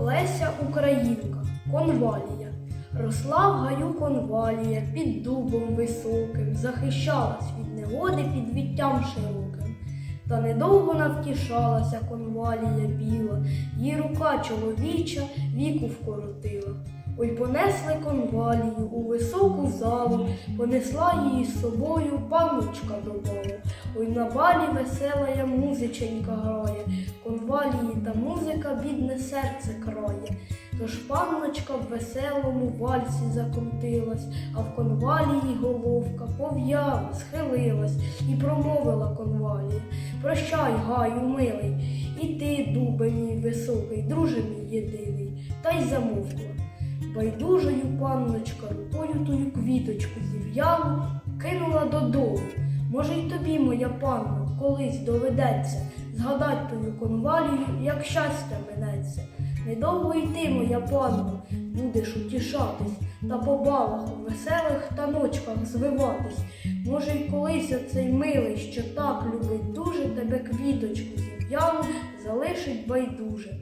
Леся Українка, конвалія. Росла в гаю конвалія під дубом високим, захищалась від негоди під віттям широким. Та недовго навтішалася конвалія біла, їй рука чоловіча віку вкоротила. Ой понесли конвалію у високу залу, понесла її з собою панночка до. Ой на балі веселая музиченька грає, конвалії та музика бідне серце крає. Тож панночка в веселому вальсі закрутилась, а в конвалії головка пов'яла, схилилась і промовила конвалія. Прощай, гаю, милий, і ти, дубе мій високий, друже мій єдиний, та й замовкла. Байдужою панночка рукою тую квіточку зів'ялу, кинула додому. Може, й тобі, моя панно, колись доведеться згадать твою конвалію, як щастя минеться. Недовго йти, моя панно, будеш утішатись, та по балах у веселих таночках звиватись. Може, й колись оцей милий, що так любить дуже тебе квіточку зів'яну залишить байдуже.